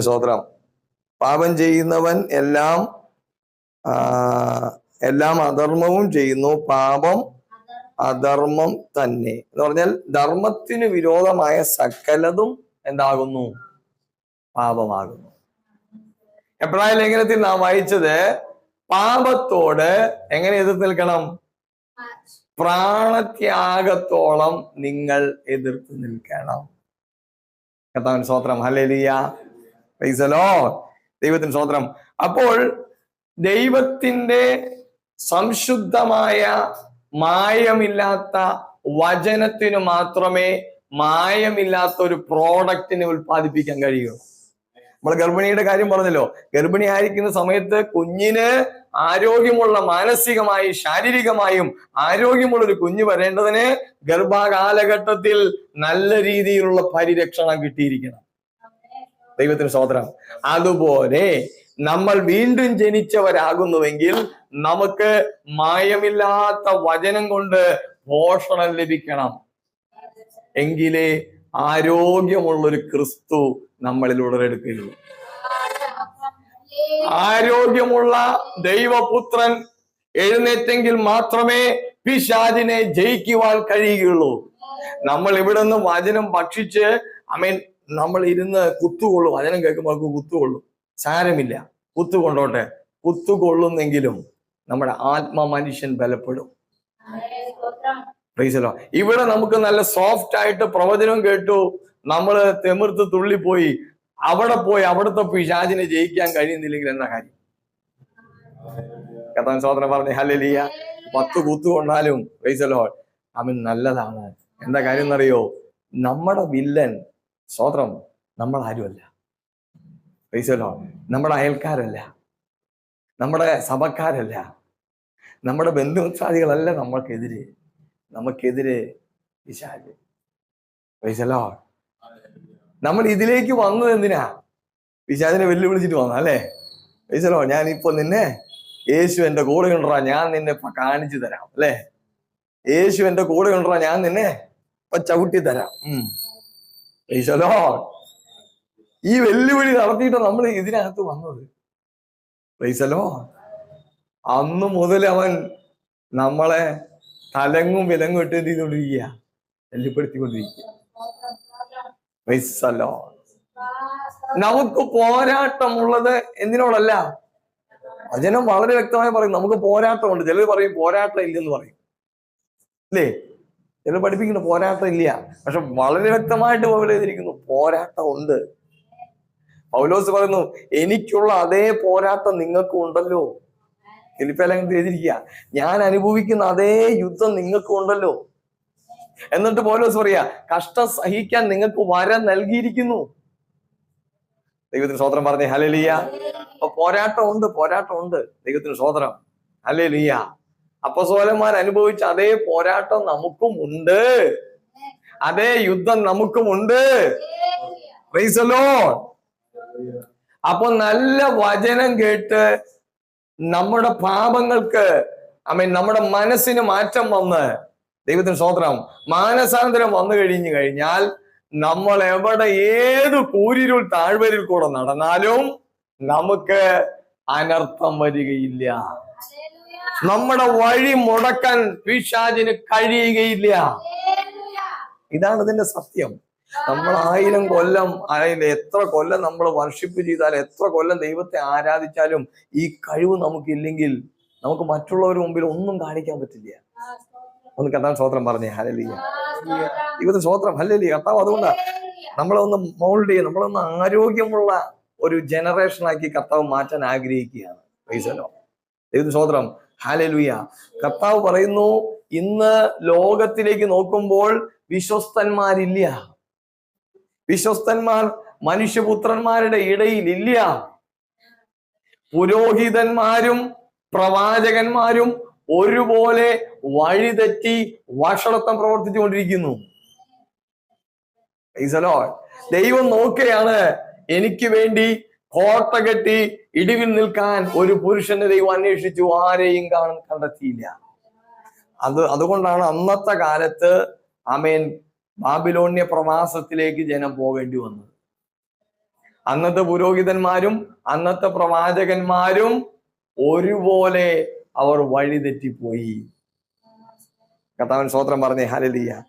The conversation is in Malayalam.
സ്വോത്രം പാപം ചെയ്യുന്നവൻ എല്ലാം എല്ലാം അധർമ്മവും ചെയ്യുന്നു. പാപം അധർമ്മം തന്നെ. എന്ന് പറഞ്ഞാൽ ധർമ്മത്തിന് വിരോധമായ സകലതും എന്താകുന്നു? പാപമാകുന്നു. എബ്രായ ലേഖനത്തിൽ നാം വായിച്ചത്? പാപത്തോട് എങ്ങനെ എതിർത്ത് നിൽക്കണം പ്രാണത്യാഗത്തോളം നിങ്ങൾ എതിർത്ത് നിൽക്കണം. കർത്താവിൻ സ്വോത്രം ഹല്ലേലൂയ. പൈസലോ ദൈവത്തിന് സ്വതന്ത്രം അപ്പോൾ ദൈവത്തിന്റെ സംശുദ്ധമായ മായമില്ലാത്ത വചനത്തിന് മാത്രമേ മായമില്ലാത്ത ഒരു പ്രോഡക്റ്റിനെ ഉൽപ്പാദിപ്പിക്കാൻ കഴിയൂ. നമ്മൾ ഗർഭിണിയുടെ കാര്യം പറഞ്ഞല്ലോ. ഗർഭിണി ആയിരിക്കുന്ന സമയത്ത് കുഞ്ഞിന് ആരോഗ്യമുള്ള മാനസികമായി ശാരീരികമായും ആരോഗ്യമുള്ള ഒരു കുഞ്ഞ് വരേണ്ടതിന് ഗർഭകാലഘട്ടത്തിൽ നല്ല രീതിയിലുള്ള പരിരക്ഷണം കിട്ടിയിരിക്കണം. ദൈവത്തിന് സ്വോത്രം അതുപോലെ നമ്മൾ വീണ്ടും ജനിച്ചവരാകുന്നുവെങ്കിൽ നമുക്ക് മായമില്ലാത്ത വചനം കൊണ്ട് പോഷണം ലഭിക്കണം. എങ്കിലേ ആരോഗ്യമുള്ളൊരു ക്രിസ്തു നമ്മളിൽ ഉടലെടുക്കുകയുള്ളൂ. ആരോഗ്യമുള്ള ദൈവപുത്രൻ എഴുന്നേറ്റെങ്കിൽ മാത്രമേ പിശാദിനെ ജയിക്കുവാൻ കഴിയുകയുള്ളൂ. നമ്മൾ ഇവിടെ നിന്ന് വചനം ഭക്ഷിച്ച് അമീൻ നമ്മൾ ഇരുന്ന് കുത്തുകൊള്ളും. വചനം കേൾക്കുമ്പോൾ അവർക്ക് കുത്തുകൊള്ളും. സാരമില്ല. കുത്തുകൊണ്ടോട്ടെ കുത്തുകൊള്ളുന്നെങ്കിലും നമ്മുടെ ആത്മ മനുഷ്യൻ ബലപ്പെടും പ്രീസലോ ഇവിടെ നമുക്ക് നല്ല സോഫ്റ്റ് ആയിട്ട് പ്രവചനം കേട്ടു. നമ്മൾ തെമിർത്ത് തുള്ളിപ്പോയി. അവിടെ പോയി അവിടുത്തെ പിശാചിനെ ജയിക്കാൻ കഴിയുന്നില്ലെങ്കിൽ എന്താ കാര്യം? കഥാൻ സോദന പറഞ്ഞു ഹലലിയ പത്ത് കുത്തു കൊണ്ടാലും പ്രീസലോ അവൻ നല്ലതാണ്. എന്താ കാര്യം എന്നറിയോ? നമ്മുടെ വില്ലൻ സ്വോത്രം നമ്മൾ ആരുമല്ല. പൈസലോ നമ്മുടെ അയൽക്കാരല്ല. നമ്മുടെ സഭക്കാരല്ല. നമ്മുടെ ബന്ധുമിത്രാദികളല്ല നമ്മൾക്കെതിരെ. നമുക്കെതിരെ വിശാൽ പൈസലോ നമ്മൾ ഇതിലേക്ക് വന്നത് എന്തിനാ? വിശാലിനെ വെല്ലുവിളിച്ചിട്ട് വന്ന അല്ലേ? പൈസലോ ഞാനിപ്പോ നിന്നെ യേശു എന്റെ കൂടെ കൊണ്ടുവരാ ഞാൻ നിന്നെ ഇപ്പൊ കാണിച്ചു തരാം അല്ലേ? യേശു എന്റെ കൂടെ കൊണ്ടുവരാ ഞാൻ നിന്നെ ഇപ്പൊ ചവിട്ടി തരാം. ഉം. ഈ വെല്ലുവിളി നടത്തിയിട്ട് നമ്മൾ ഇതിനകത്ത് വന്നത്. റൈസലോ അന്ന് മുതൽ അവൻ നമ്മളെ തലങ്ങും വിലങ്ങും ഇട്ട് എന്ത് ചെയ്തുകൊണ്ടിരിക്കുക ശല്യപ്പെടുത്തിക്കൊണ്ടിരിക്കുക റൈസലോ നമുക്ക് പോരാട്ടമുള്ളത് എന്തിനോടല്ല? വചനം വളരെ വ്യക്തമായി പറയും. നമുക്ക് പോരാട്ടമുണ്ട്. ചിലർ പറയും പോരാട്ടം ഇല്ലെന്ന് പറയും. അല്ലേ? ചിലർ പഠിപ്പിക്കുന്നു പോരാട്ടം ഇല്ല പക്ഷെ വളരെ വ്യക്തമായിട്ട് പൗലോസ് എഴുതിയിരിക്കുന്നു പോരാട്ടം ഉണ്ട്. പൗലോസ് പറയുന്നു എനിക്കുള്ള അതേ പോരാട്ടം നിങ്ങൾക്കും ഉണ്ടല്ലോ. ഫിലിപ്പേലങ്ങ് എഴുതിയിരിക്കുക ഞാൻ അനുഭവിക്കുന്ന അതേ യുദ്ധം നിങ്ങൾക്കും ഉണ്ടല്ലോ. എന്നിട്ട് പൗലോസ് പറയാ കഷ്ടം സഹിക്കാൻ നിങ്ങൾക്ക് വരം നൽകിയിരിക്കുന്നു. ദൈവത്തിന് സ്വോത്രം പറഞ്ഞേ ഹലലിയ അപ്പൊ പോരാട്ടം ഉണ്ട് പോരാട്ടം ഉണ്ട്. ദൈവത്തിന് സ്വോത്രം ഹലലിയ അപ്പസോലന്മാർ അനുഭവിച്ച അതേ പോരാട്ടം നമുക്കും ഉണ്ട്. അതേ യുദ്ധം നമുക്കും ഉണ്ട്. അപ്പൊ നല്ല വചനം കേട്ട് നമ്മുടെ പാപങ്ങൾക്ക് ഐ മീൻ നമ്മുടെ മനസ്സിന് മാറ്റം വന്ന് ദൈവത്തിന് സ്വോത്രം മാനസാന്തരം വന്നു കഴിഞ്ഞു കഴിഞ്ഞാൽ നമ്മൾ എവിടെ ഏത് കൂരിരുൾ താഴ്വരിൽ കൂടെ നടന്നാലും നമുക്ക് അനർത്ഥം വരികയില്ല. നമ്മുടെ വഴി മുടക്കാൻ പിശാചിന് കഴിയുകയില്ല. ഇതാണ് ഇതിന്റെ സത്യം. നമ്മൾ ആയിരം കൊല്ലം അതായത് എത്ര കൊല്ലം നമ്മൾ വർഷിപ്പ് ചെയ്താൽ എത്ര കൊല്ലം ദൈവത്തെ ആരാധിച്ചാലും ഈ കഴിവ് നമുക്കില്ലെങ്കിൽ നമുക്ക് മറ്റുള്ളവരുടെ മുമ്പിൽ ഒന്നും കാണിക്കാൻ പറ്റില്ല. ഒന്ന് കർത്താൻ സ്വോത്രം പറഞ്ഞേ. ഹലലിയ ദൈവത്തിന് സ്വോത്രം ഹലലിയ കർത്താവ് അതുകൊണ്ടാ നമ്മളെ ഒന്ന് മോൾഡ് ചെയ്യുക നമ്മളൊന്ന് ആരോഗ്യമുള്ള ഒരു ജനറേഷനാക്കി കർത്താവ് മാറ്റാൻ ആഗ്രഹിക്കുകയാണ്. പൈസലോ ദൈവത്തിന് സ്വോത്രം ഹാലലുയ. കർത്താവ് പറയുന്നു ഇന്ന് ലോകത്തിലേക്ക് നോക്കുമ്പോൾ വിശ്വസ്തന്മാരില്ല. വിശ്വസ്തന്മാർ മനുഷ്യപുത്രന്മാരുടെ ഇടയിൽ ഇല്ല പുരോഹിതന്മാരും പ്രവാചകന്മാരും ഒരുപോലെ വഴിതെറ്റി വഷളത്വം പ്രവർത്തിച്ചുകൊണ്ടിരിക്കുന്നു. ദൈവം നോക്കുകയാണ് എനിക്ക് വേണ്ടി കോട്ട കെട്ടി ഇടിവിൽ നിൽക്കാൻ ഒരു പുരുഷനെ ദൈവം അന്വേഷിച്ചു ആരെയും കാണാൻ കണ്ടെത്തിയില്ല. അത് അതുകൊണ്ടാണ് അന്നത്തെ കാലത്ത് അമേൻ ബാബിലോണ്യ പ്രവാസത്തിലേക്ക് ജനം പോകേണ്ടി വന്നത്. അന്നത്തെ പുരോഹിതന്മാരും അന്നത്തെ പ്രവാചകന്മാരും ഒരുപോലെ അവർ വഴിതെറ്റിപ്പോയി. കർത്താവൻ സ്വോത്രം പറഞ്ഞേ ഹലലിയ